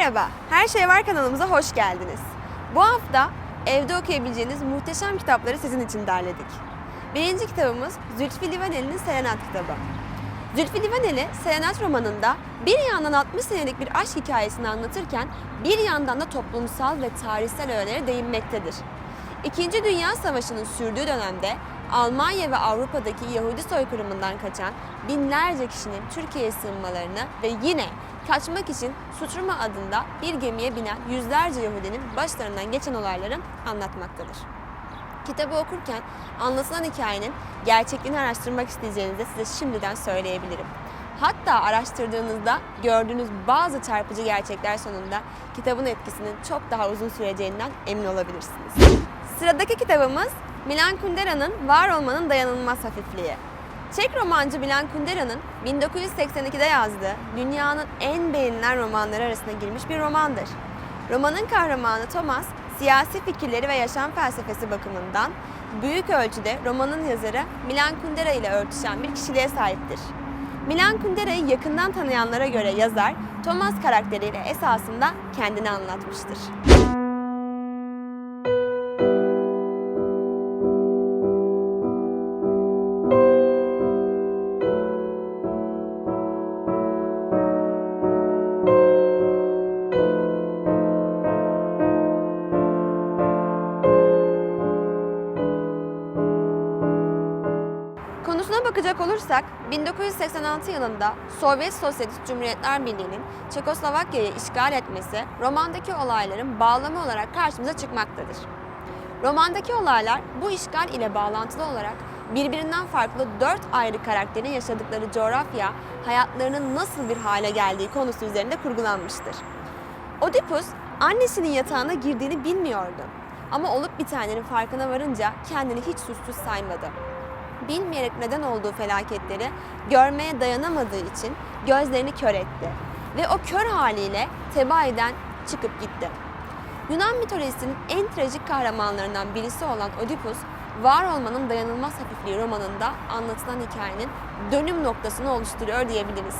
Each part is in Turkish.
Merhaba, Her Şey Var kanalımıza hoş geldiniz. Bu hafta evde okuyabileceğiniz muhteşem kitapları sizin için derledik. Birinci kitabımız Zülfü Livaneli'nin Serenat kitabı. Zülfü Livaneli, Serenat romanında bir yandan 60 senelik bir aşk hikayesini anlatırken bir yandan da toplumsal ve tarihsel öğelere değinmektedir. İkinci Dünya Savaşı'nın sürdüğü dönemde Almanya ve Avrupa'daki Yahudi soykırımından kaçan binlerce kişinin Türkiye'ye sığınmalarını ve yine kaçmak için Sutruma adında bir gemiye binen yüzlerce Yahudinin başlarından geçen olayları anlatmaktadır. Kitabı okurken anlatılan hikayenin gerçekliğini araştırmak isteyeceğinizi size şimdiden söyleyebilirim. Hatta araştırdığınızda gördüğünüz bazı çarpıcı gerçekler sonunda kitabın etkisinin çok daha uzun süreceğinden emin olabilirsiniz. Sıradaki kitabımız Milan Kundera'nın Var Olmanın Dayanılmaz Hafifliği. Çek romancı Milan Kundera'nın 1982'de yazdığı dünyanın en beğenilen romanları arasına girmiş bir romandır. Romanın kahramanı Thomas, siyasi fikirleri ve yaşam felsefesi bakımından büyük ölçüde romanın yazarı Milan Kundera ile örtüşen bir kişiliğe sahiptir. Milan Kundera'yı yakından tanıyanlara göre yazar, Thomas karakteriyle esasında kendini anlatmıştır. Bakacak olursak 1986 yılında Sovyet Sosyalist Cumhuriyetler Birliği'nin Çekoslovakya'yı işgal etmesi romandaki olayların bağlamı olarak karşımıza çıkmaktadır. Romandaki olaylar bu işgal ile bağlantılı olarak birbirinden farklı dört ayrı karakterin yaşadıkları coğrafya, hayatlarının nasıl bir hale geldiği konusu üzerinde kurgulanmıştır. Oedipus annesinin yatağına girdiğini bilmiyordu. Ama olup bitenlerin farkına varınca kendini hiç suçsuz saymadı bilmeyerek neden olduğu felaketleri görmeye dayanamadığı için gözlerini kör etti. Ve o kör haliyle Tebai'den çıkıp gitti. Yunan mitolojisinin en trajik kahramanlarından birisi olan Oedipus, var olmanın dayanılmaz hafifliği romanında anlatılan hikayenin dönüm noktasını oluşturuyor diyebiliriz.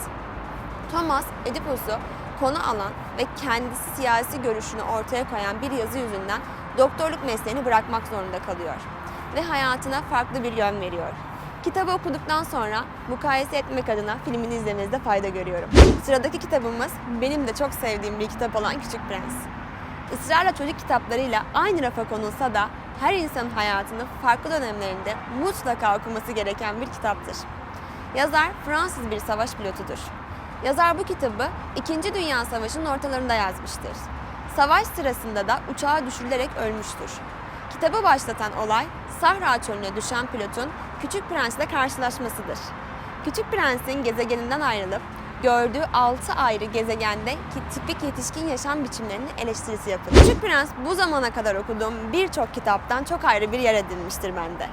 Thomas, Oedipus'u konu alan ve kendisi siyasi görüşünü ortaya koyan bir yazı yüzünden doktorluk mesleğini bırakmak zorunda kalıyor ve hayatına farklı bir yön veriyor. Kitabı okuduktan sonra mukayese etmek adına filmini izlemenizde fayda görüyorum. Sıradaki kitabımız benim de çok sevdiğim bir kitap olan Küçük Prens. Israrla çocuk kitaplarıyla aynı rafa konulsa da her insanın hayatının farklı dönemlerinde mutlaka okuması gereken bir kitaptır. Yazar Fransız bir savaş pilotudur. Yazar bu kitabı 2. Dünya Savaşı'nın ortalarında yazmıştır. Savaş sırasında da uçağa düşürülerek ölmüştür. Kitabı başlatan olay Sahra çölüne düşen pilotun Küçük Prens'le karşılaşmasıdır. Küçük Prens'in gezegeninden ayrılıp gördüğü 6 ayrı gezegende tipik yetişkin yaşam biçimlerinin eleştirisi yapılır. Küçük Prens bu zamana kadar okuduğum birçok kitaptan çok ayrı bir yer edinmiştir bende.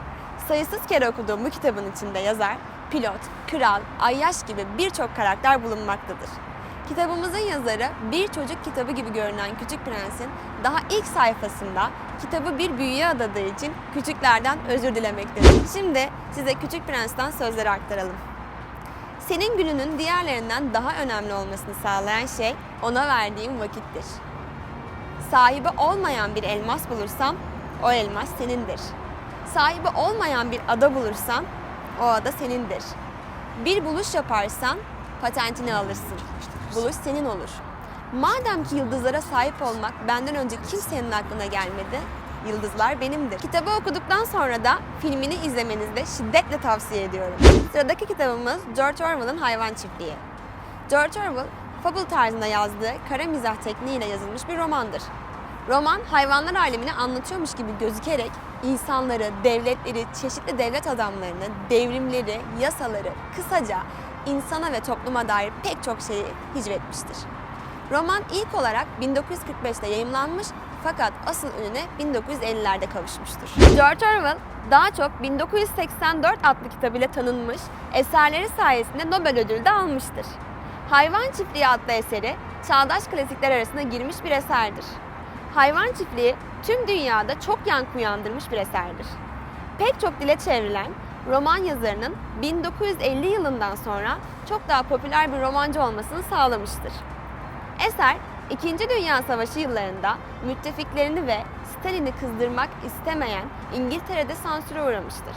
Sayısız kere okuduğum bu kitabın içinde yazar, pilot, kral, ayyaş gibi birçok karakter bulunmaktadır. Kitabımızın yazarı bir çocuk kitabı gibi görünen Küçük Prens'in daha ilk sayfasında kitabı bir büyüye adadığı için küçüklerden özür dilemektedir. Şimdi size Küçük Prens'ten sözleri aktaralım. Senin gününün diğerlerinden daha önemli olmasını sağlayan şey ona verdiğin vakittir. Sahibi olmayan bir elmas bulursan o elmas senindir. Sahibi olmayan bir ada bulursan o ada senindir. Bir buluş yaparsan patentini alırsın. Buluş senin olur. Madem ki yıldızlara sahip olmak benden önce kimsenin aklına gelmedi, yıldızlar benimdir. Kitabı okuduktan sonra da filmini izlemenizi de şiddetle tavsiye ediyorum. Sıradaki kitabımız George Orwell'ın Hayvan Çiftliği. George Orwell, fable tarzında yazdığı kara mizah tekniğiyle yazılmış bir romandır. Roman hayvanlar alemini anlatıyormuş gibi gözükerek insanları, devletleri, çeşitli devlet adamlarını, devrimleri, yasaları, kısaca insana ve topluma dair pek çok şeyi hicvetmiştir. Roman ilk olarak 1945'te yayımlanmış fakat asıl ününe 1950'lerde kavuşmuştur. George Orwell daha çok 1984 adlı kitabıyla tanınmış, eserleri sayesinde Nobel ödülü de almıştır. Hayvan Çiftliği adlı eseri çağdaş klasikler arasına girmiş bir eserdir. Hayvan Çiftliği tüm dünyada çok yankı uyandırmış bir eserdir. Pek çok dile çevrilen roman yazarının 1950 yılından sonra çok daha popüler bir romancı olmasını sağlamıştır. Eser İkinci Dünya Savaşı yıllarında müttefiklerini ve Stalin'i kızdırmak istemeyen İngiltere'de sansüre uğramıştır.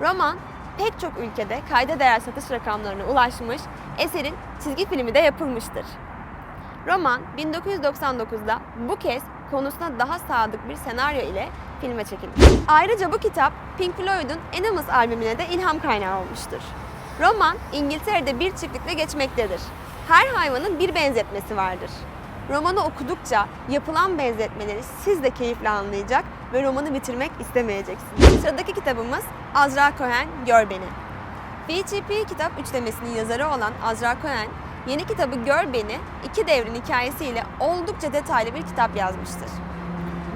Roman pek çok ülkede kayda değer satış rakamlarına ulaşmış, eserin çizgi filmi de yapılmıştır. Roman 1999'da bu kez konusuna daha sadık bir senaryo ile filme çekilmiş. Ayrıca bu kitap Pink Floyd'un Animals albümüne de ilham kaynağı olmuştur. Roman İngiltere'de bir çiftlikle geçmektedir. Her hayvanın bir benzetmesi vardır. Romanı okudukça yapılan benzetmeleri siz de keyifle anlayacak ve romanı bitirmek istemeyeceksiniz. Sıradaki kitabımız Azra Cohen Gör Beni. BGP kitap üçlemesinin yazarı olan Azra Cohen, yeni kitabı Gör Beni, iki devrin hikayesiyle oldukça detaylı bir kitap yazmıştır.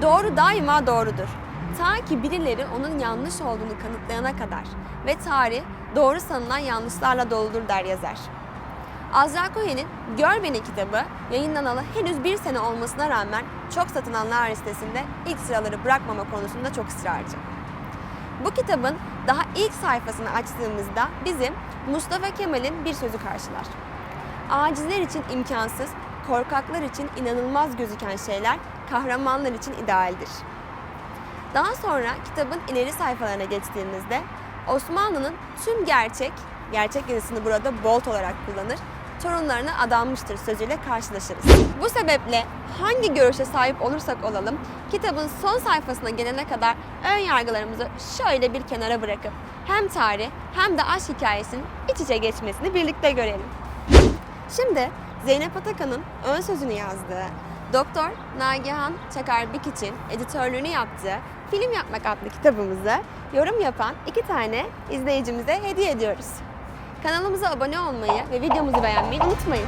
Doğru daima doğrudur. Ta ki birileri onun yanlış olduğunu kanıtlayana kadar ve tarih doğru sanılan yanlışlarla doludur der yazar. Azra Cohen'in Gör Beni kitabı yayınlanalı henüz bir sene olmasına rağmen çok satılanlar listesinde ilk sıraları bırakmama konusunda çok ısrarcı. Bu kitabın daha ilk sayfasını açtığımızda bizim Mustafa Kemal'in bir sözü karşılar. Acizler için imkansız, korkaklar için inanılmaz gözüken şeyler kahramanlar için idealdir. Daha sonra kitabın ileri sayfalarına geçtiğimizde Osmanlı'nın tüm gerçek, gerçek yazısını burada bold olarak kullanır, torunlarına adanmıştır sözüyle karşılaşırız. Bu sebeple hangi görüşe sahip olursak olalım, kitabın son sayfasına gelene kadar ön yargılarımızı şöyle bir kenara bırakıp hem tarih hem de aşk hikayesinin iç içe geçmesini birlikte görelim. Şimdi Zeynep Atakan'ın ön sözünü yazdığı, Doktor Nagihan Çakar Bik için editörlüğünü yaptığı Film Yapmak adlı kitabımızı yorum yapan iki tane izleyicimize hediye ediyoruz. Kanalımıza abone olmayı ve videomuzu beğenmeyi unutmayın.